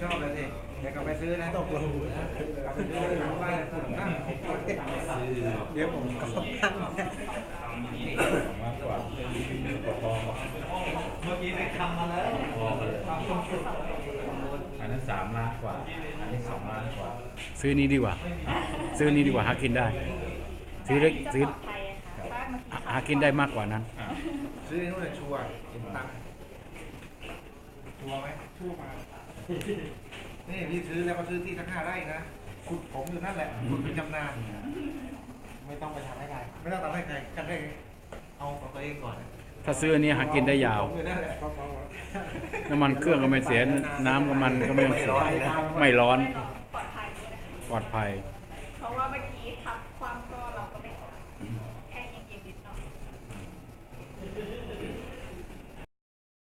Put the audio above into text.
ชอบเลยสิเดี๋ยวกลับไปซื้อนะตกลงกลับไปซื้อเลยว่านั่งเดี๋ยวผมก็ตั้งมากกว่าเมื่อกี้ไปทำมาแล้วอันเลยความทรงสุดอันนั้นสามล้านกว่า อันนี้สองล้านกว่า ซื้อนี้ดีกว่า ซื้อนี้ดีกว่าหากินได้ ซื้อเล็กซื้อหากินได้มากกว่านั้น ซื้อนู่นเลยชัวร์เห็นตังค์ชัวร์ไหมชัวร์มานี่พี่ซื้อแล้วก็ซื้อที่ทั้งห้าไร่นะขุดผมอยู่นั่นแหละขุดเป็นจำนานไม่ต้องไปทำให้ใครไม่ต้องทำให้ใครกันได้เอาของตัวเองก่อนถ้าซื้ออันนี้หากินได้ยาวผมอยู่นั่นแหละน้ำมันเครื่องก็ไม่เสีย น้ำก็มันก็ไม่ต้องเสียไม่ร้อน ปลอดภัย